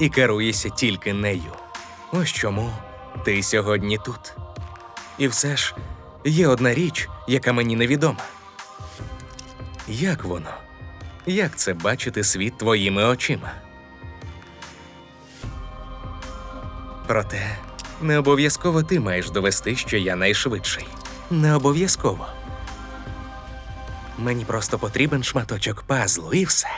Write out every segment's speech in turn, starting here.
і керуєшся тільки нею. Ось чому ти сьогодні тут. І все ж є одна річ, яка мені невідома. Як воно? Як це бачити світ твоїми очима? Проте не обов'язково ти маєш довести, що я найшвидший. Не обов'язково. Мені просто потрібен шматочок пазлу і все.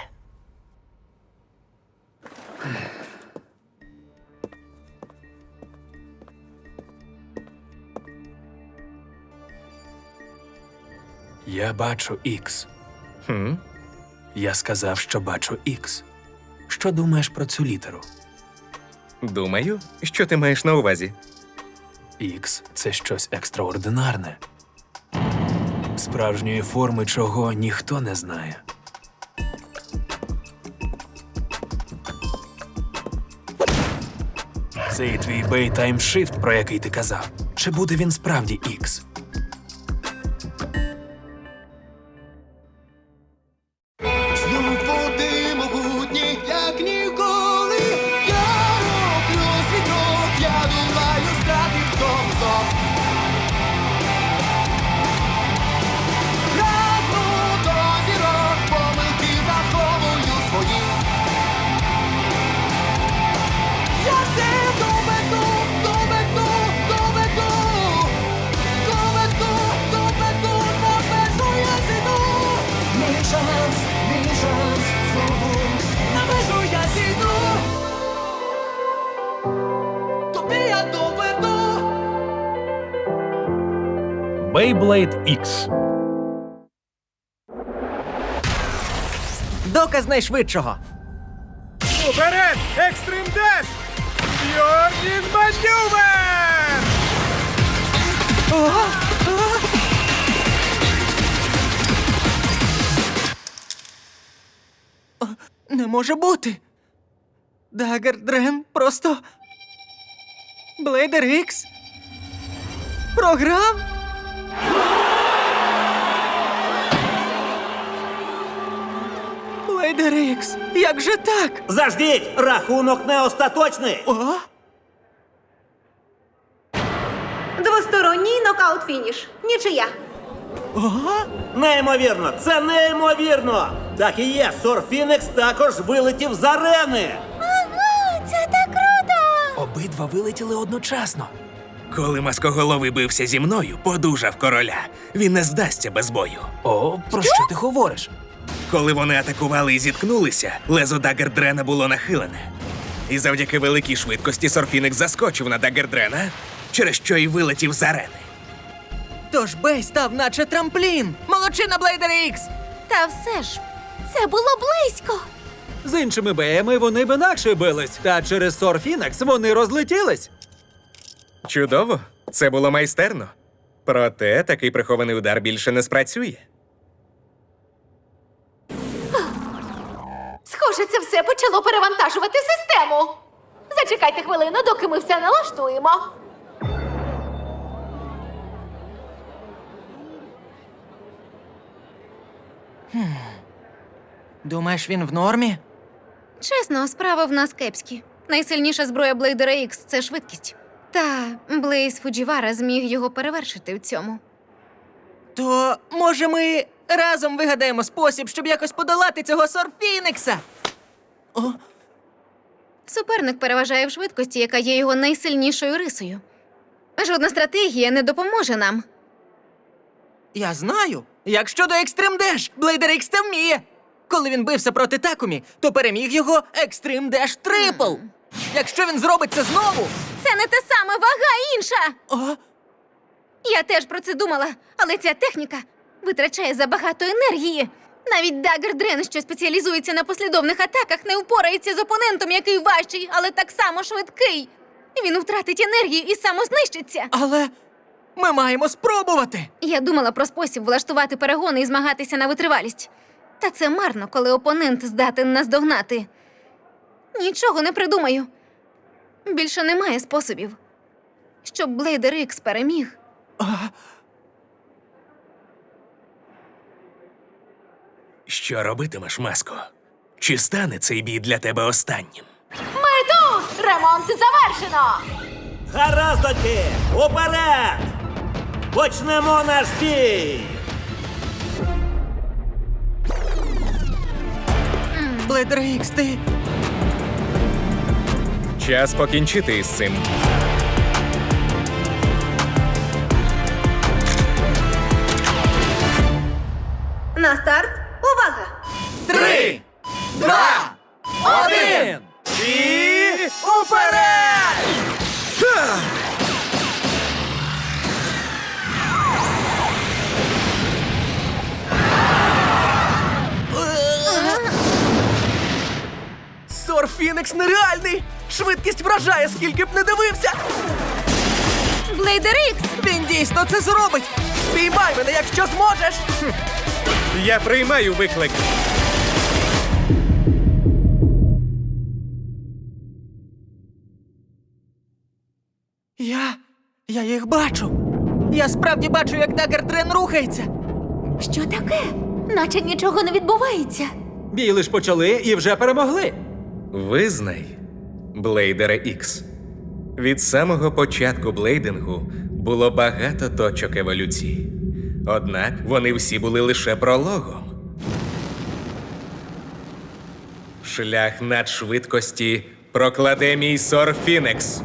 Я бачу Ікс. Хм? Я сказав, що бачу Ікс. Що думаєш про цю літеру? Думаю, що ти маєш на увазі. Ікс це щось екстраординарне. Справжньої форми чого ніхто не знає. Цей твій бей таймшифт, про який ти казав, чи буде він справді Ікс? Beyblade X. Доказ найшвидшого. Уперед! Екстрим Деш! Йордін Манювер! Не може бути. Дагер Дрен просто. Блейдер Ікс? Програв? Блейдер Ікс, як же так? Заждіть! Рахунок не остаточний! О? Двосторонній нокаут-фініш. Нічия. Неймовірно! Це неймовірно! Так і є, Сорфінекс також вилетів з арени! Обидва вилетіли одночасно. Коли маскоголовий бився зі мною, подужав короля. Він не здасться без бою. О, про що ти говориш? Коли вони атакували і зіткнулися, лезо Дагердрена було нахилене. І завдяки великій швидкості Сорфіник заскочив на Дагердрена, через що й вилетів з арени. Тож Бей став наче трамплін. Молодчина Блейдер Ікс! Та все ж, це було близько. З іншими беями вони б інакше бились, та через Сорфінекс вони розлетілись. Чудово, це було майстерно. Проте такий прихований удар більше не спрацює. Схоже, це все почало перевантажувати систему. Зачекайте хвилину, доки ми все налаштуємо. Думаєш, він в нормі? Чесно, справи в нас кепські. Найсильніша зброя Блейдера Ікс це швидкість. Та Блейз Фуджівара зміг його перевершити в цьому. То може ми разом вигадаємо спосіб, щоб якось подолати цього Сорфінекса? О, Суперник переважає в швидкості, яка є його найсильнішою рисою. Жодна стратегія не допоможе нам. я знаю. Як щодо Екстрим Деш, Блейдер Ікс це вміє. Коли він бився проти Такумі, то переміг його Екстрим Деш Трипл. Якщо він зробить це знову. Це не те саме, вага інша. О, Я теж про це думала, але ця техніка витрачає забагато енергії. Навіть Дагер Дрен, що спеціалізується на послідовних атаках, не впорається з опонентом, який важчий, але так само швидкий. Він втратить енергію і самознищиться. Але ми маємо спробувати. Я думала про спосіб влаштувати перегони і змагатися на витривалість. Та це марно, коли опонент здатен наздогнати. Нічого не придумаю. Більше немає способів. Щоб Блейдер Ікс переміг. Що робитимеш, маско? Чи стане цей бій для тебе останнім? Ми тут! Ремонт завершено! Гаразд, доньки! Уперед! Почнемо наш бій! Блейдер Ікс, ти. Час покінчити із цим. На старт, увага! Три, два, один! І уперед! Сорфінекс нереальний! Швидкість вражає, скільки б не дивився! Блейдер Ікс! Він дійсно це зробить! Спіймай мене, якщо зможеш! Я приймаю виклик. Я. я їх бачу! Я справді бачу, як Дагер Дрен рухається! Що таке? Наче нічого не відбувається. Бій лиш почали і вже перемогли. Визнай, Блейдере Ікс. Від самого початку блейдингу було багато точок еволюції. Однак вони всі були лише прологом. Шлях надшвидкості прокладе мій Сорфінекс.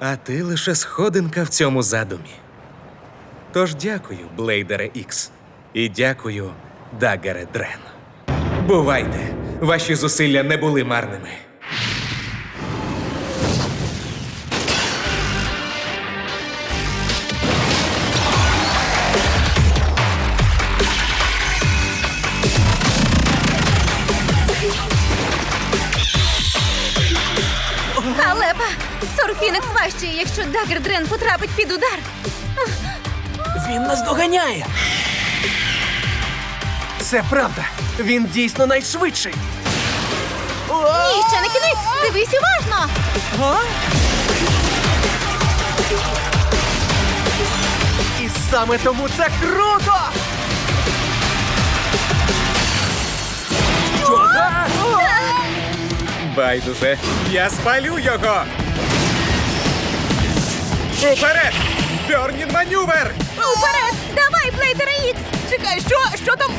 А ти лише сходинка в цьому задумі. Тож дякую, Блейдере Ікс. І дякую, Дагере Дрен. Бувайте, ваші зусилля не були марними. Халепа! Сорфінекс важчий, якщо Дагер Дрен потрапить під удар. Він нас доганяє. Це правда! Він дійсно найшвидший! Ні, ще не кінець! Дивись уважно! А? І саме тому це круто! Що за? Байдуже, я спалю його! Уперед! Бьорнін манювер! Уперед! Давай, Блейдер Ікс! Чекай, що? Що там?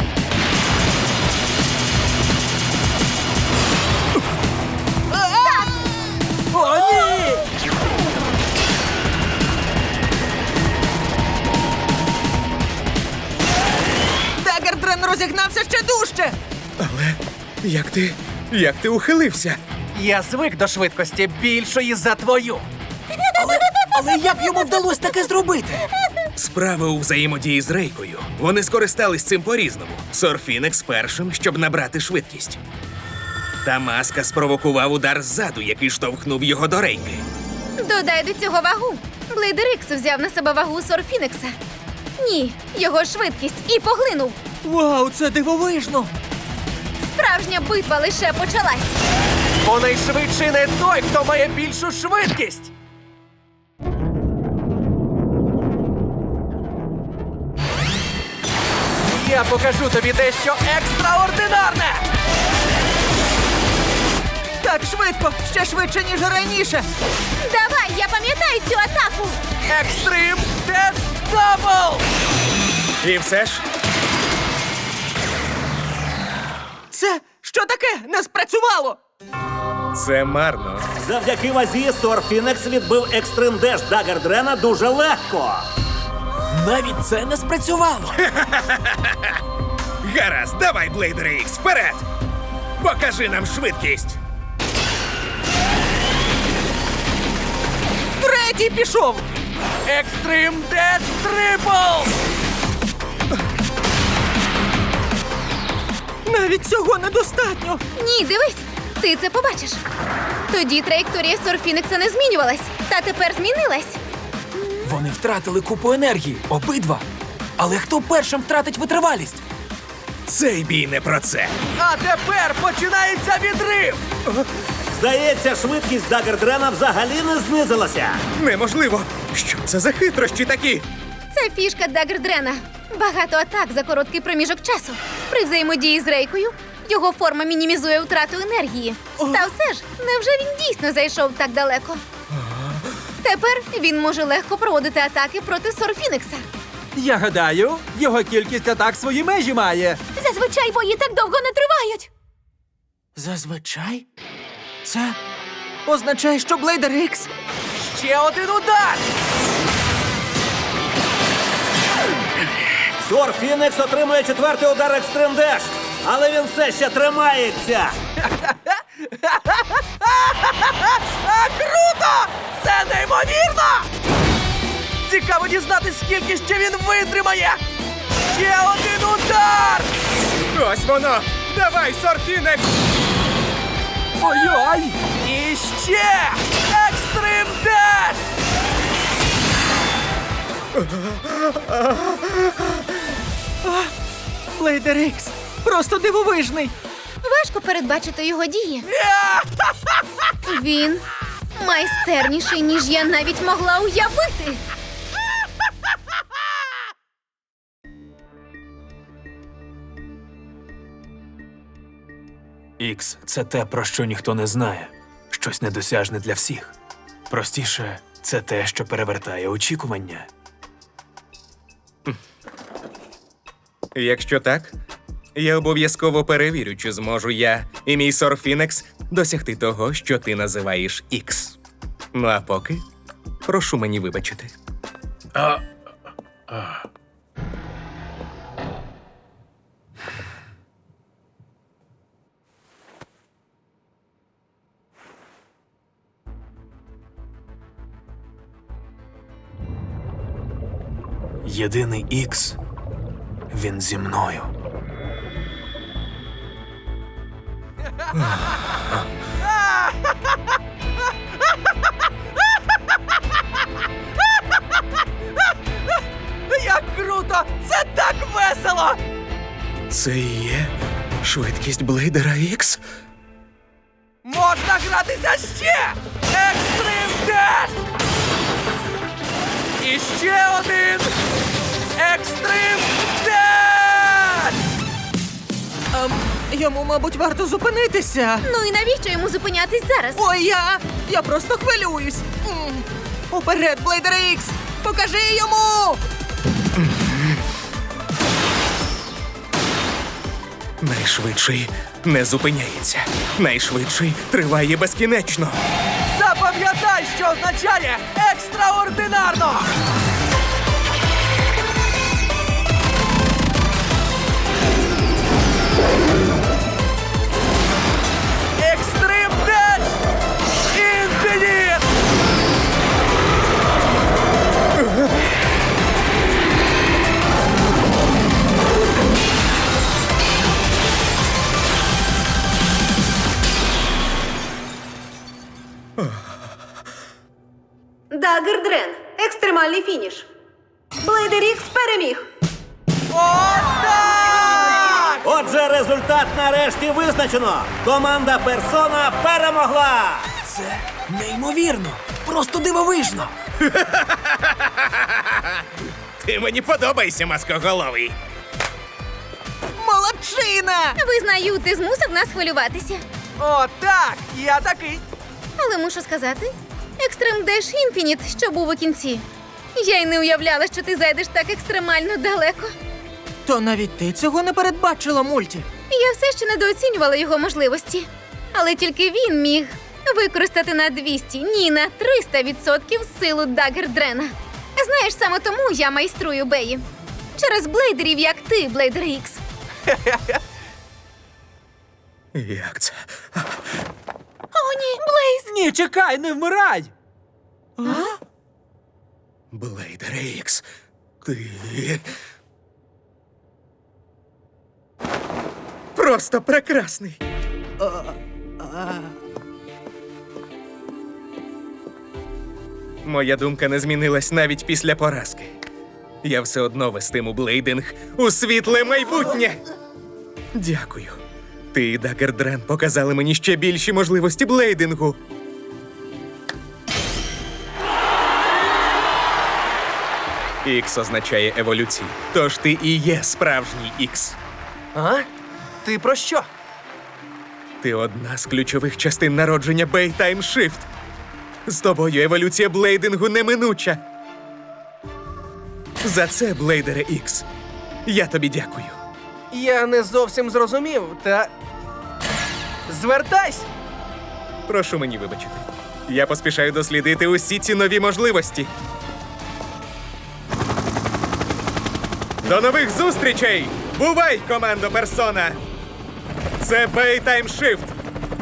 О, ні! Дагер розігнався ще дужче! Але як ти. як ти ухилився? Я звик до швидкості більшої за твою. Але як йому вдалося таке зробити? Справа у взаємодії з рейкою. Вони скористались цим по-різному. Сорфінекс першим, щоб набрати швидкість. Та маска спровокував удар ззаду, який штовхнув його до рейки. Додай до цього вагу. Блейдер Ікс взяв на себе вагу Сорфінекса. Ні, його швидкість і поглинув. Вау, це дивовижно! Справжня битва лише почалась. Бо найшвидший не той, хто має більшу швидкість. Я покажу тобі дещо екстраординарне. Так швидко, ще швидше, ніж раніше. Давай, я пам'ятаю цю атаку. Екстрим Деш Дабл! І все ж, Це що таке? Не спрацювало! це марно. Завдяки вазі Сорфінекс відбив екстрим деш Дагердрена дуже легко. Навіть це не спрацювало. Гаразд, давай, Блейдер Ікс, вперед! Покажи нам швидкість! Третій пішов! Екстрим Деш Трипл! Навіть цього недостатньо. Ні, дивись, ти це побачиш. Тоді траєкторія Сорфінекса не змінювалась, та тепер змінилась. Вони втратили купу енергії, обидва. Але хто першим втратить витривалість? Цей бій не про це. А тепер починається відрив! Здається, швидкість Дагердрена взагалі не знизилася. Неможливо. Що це за хитрощі такі? Це фішка Дагердрена. Багато атак за короткий проміжок часу. При взаємодії з рейкою його форма мінімізує втрату енергії. Та все ж, невже він дійсно зайшов так далеко? Тепер він може легко проводити атаки проти Сорфінекса. Я гадаю, його кількість атак свої межі має. Зазвичай бої так довго не тривають. Зазвичай? Це означає, що Блейдер Ікс Ще один удар! Сор Фінікс отримує четвертий удар Екстрим Деш, але він все ще тримається. Круто! Це неймовірно! Цікаво дізнатись, скільки ще він витримає! Ще один удар! Ось воно! Давай, Сорфінекс! Ой-ой! І ще! Екстрим Деш! Блейдер Ікс просто дивовижний. Важко передбачити його дії. Він майстерніший, ніж я навіть могла уявити. Ікс це те, про що ніхто не знає. Щось недосяжне для всіх. Простіше, це те, що перевертає очікування. Якщо так, я обов'язково перевірю, чи зможу я і мій Сорфінекс досягти того, що ти називаєш Ікс. Ну а поки прошу мені вибачити. Єдиний Ікс. Він зі мною. Як круто! Це так весело! Це і є швидкість Блейдера Ікс? Можна гратися ще! Екстрим Деш! І ще один! Екстрим! Ем, йому, мабуть, варто зупинитися. Ну і навіщо йому зупинятись зараз? Ой, я. Я просто хвилююсь. М. Уперед, Блейдер Ікс! Покажи йому! Найшвидший не зупиняється. Найшвидший триває безкінечно. Запам'ятай, що означає екстраординарно! Екстремальний фініш. Блейдер переміг. Отак! Отже, результат нарешті визначено. Команда Персона перемогла. Це неймовірно! Просто дивовижно! Ти мені подобаєшся, маскоголовий. Молодчина! Визнаю, ти змусив нас хвилюватися. Отак! Я такий! Але мушу сказати, Екстрем Деш Інфініт, що був у кінці. Я й не уявляла, що ти зайдеш так екстремально далеко. То навіть ти цього не передбачила, мульті. Я все ще недооцінювала його можливості. Але тільки він міг використати на 200, ні, на 300% силу Дагер Дрена. Знаєш, саме тому я майструю Беї. Через блейдерів, як ти, Блейдер Ікс. Як це? О, ні, Блейз! Ні, чекай, не вмирай! Блейдер Ікс, ти. Просто прекрасний. Моя думка не змінилась навіть після поразки. Я все одно вестиму блейдинг у світле майбутнє. Дякую. Ти і Дагер Дрен показали мені ще більші можливості блейдингу. Ікс означає еволюцію. Тож ти і є справжній Ікс. А? Ти про що? Ти одна з ключових частин народження Baytime Shift. З тобою еволюція блейдингу неминуча. За це, Блейдере Ікс. Я тобі дякую. Я не зовсім зрозумів, та. Звертайся! Прошу мені вибачити. Я поспішаю дослідити усі ці нові можливості. До нових зустрічей! Бувай, командо Персона! Це Baytime Shift!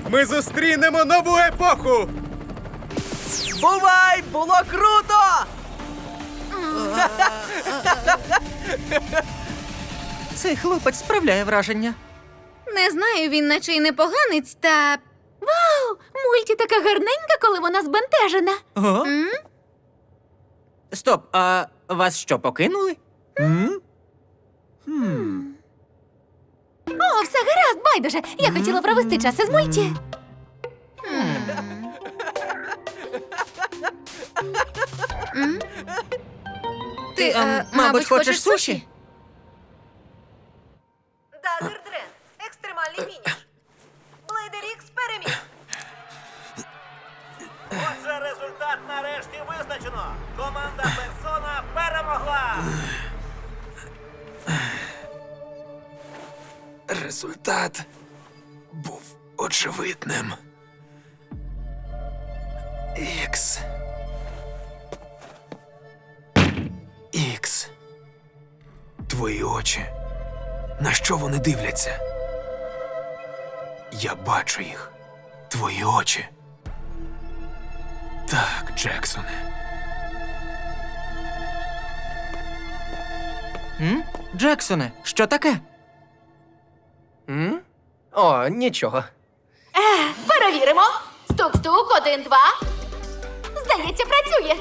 Ми зустрінемо нову епоху! Бувай! Було круто! Цей хлопець справляє враження. Не знаю, він наче й непоганець, та Вау! Мульті така гарненька, коли вона збентежена. О? Стоп, а вас що, покинули? О, все гаразд, байдуже. Я хотіла провести час із мульті. ти, ем, е, мабуть, хочеш суші? Дагер Дрен. Екстремальний фініш. Блейдер Ікс переміг. Отже, результат нарешті визначено. Команда Персона перемогла. Результат був очевидним. Ікс. Ікс. Твої очі. На що вони дивляться? Я бачу їх. Твої очі. Так, Джексоне. М? Джексоне, що таке? М? О, нічого. Е, перевіримо. Стук-стук, один, два. Здається, працює.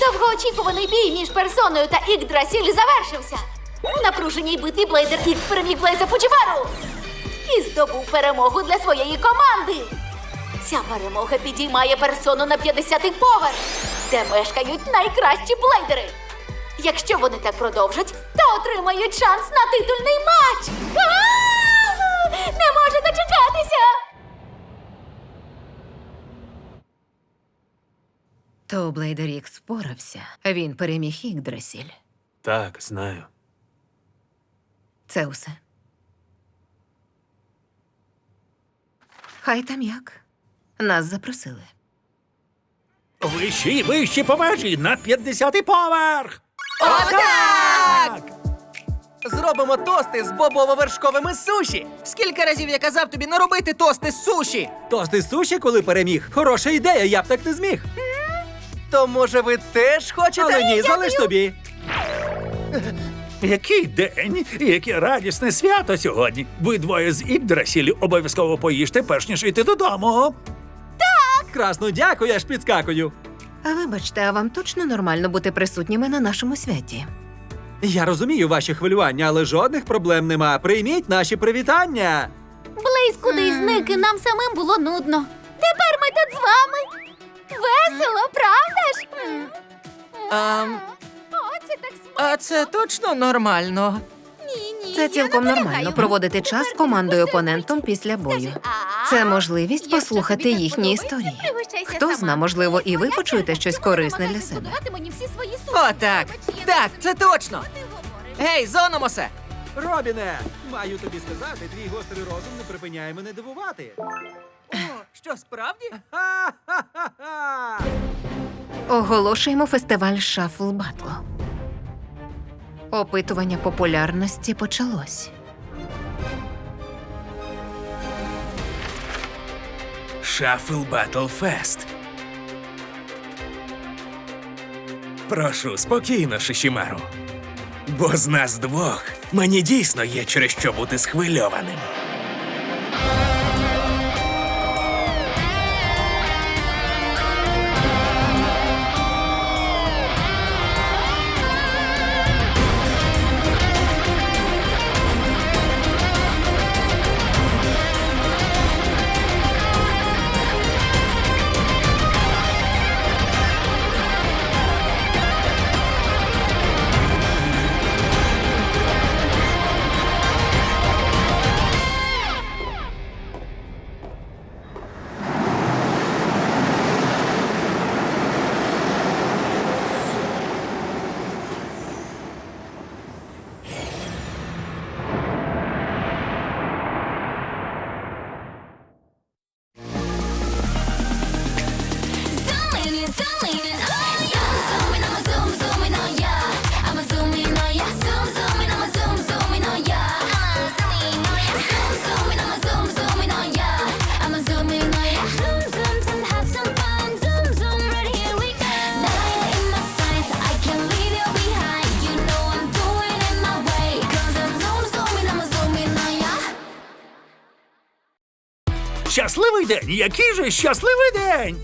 Довгоочікуваний бій між персоною та Ікдрасіль завершився. У напруженій битві Блейдер Ікс переміг Блейза Фуджівару і здобув перемогу для своєї команди. Ця перемога підіймає персону на 50-й поверх, де мешкають найкращі блейдери. Якщо вони так продовжать, то отримають шанс на титульний матч. Не можу дочекатися! То Блейдер Ікс впорався. Він переміг Ігдрасіль. Так, знаю. Це усе. Хай там як. Нас запросили. Вищі, вищі повежі на 50-й поверх! Зробимо тости з бобово-вершковими суші. Скільки разів я казав тобі не робити тости з суші? Тости з суші, коли переміг. Хороша ідея, я б так не зміг. То може ви теж хочете? Але ні, залиш тобі. Який день і яке радісне свято сьогодні. Ви двоє з Ігдрасілі обов'язково поїжте, перш ніж йти додому. Красно, дякую, я ж підскакую. А вибачте, а вам точно нормально бути присутніми на нашому святі? Я розумію ваші хвилювання, але жодних проблем нема. Прийміть наші привітання. Блейз кудись зник, і нам самим було нудно. Тепер ми тут з вами. Весело, правда ж? М. О, це так смішно. а це точно нормально. Це цілком нормально проводити час з командою опонентом після бою. Це можливість послухати їхні історії. Хто зна, можливо, і ви почуєте щось корисне для себе. готувати мені всі свої суші. О, так. Так, це точно. Гей, Зономосе! Робіне, маю тобі сказати, твій гострий розум не припиняє мене дивувати. О, що справді? Оголошуємо фестиваль Шафл Батл. Опитування популярності почалось. Шафл Батл Фест. Прошу, спокійно, Шишімару. Бо з нас двох мені дійсно є через що бути схвильованим. Щасливий день! Який же щасливий день!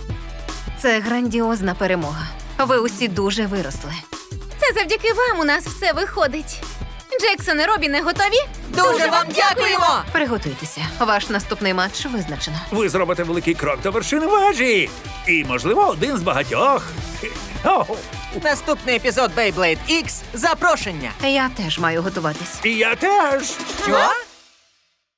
Це грандіозна перемога. Ви усі дуже виросли. Це завдяки вам у нас все виходить. Джексон і Робіне готові? Дуже вам дякуємо! Приготуйтеся. Ваш наступний матч визначено. Ви зробите великий крок до вершини вежі! І, можливо, один з багатьох. Наступний епізод Beyblade X – запрошення. Я теж маю готуватись. і я теж. Що?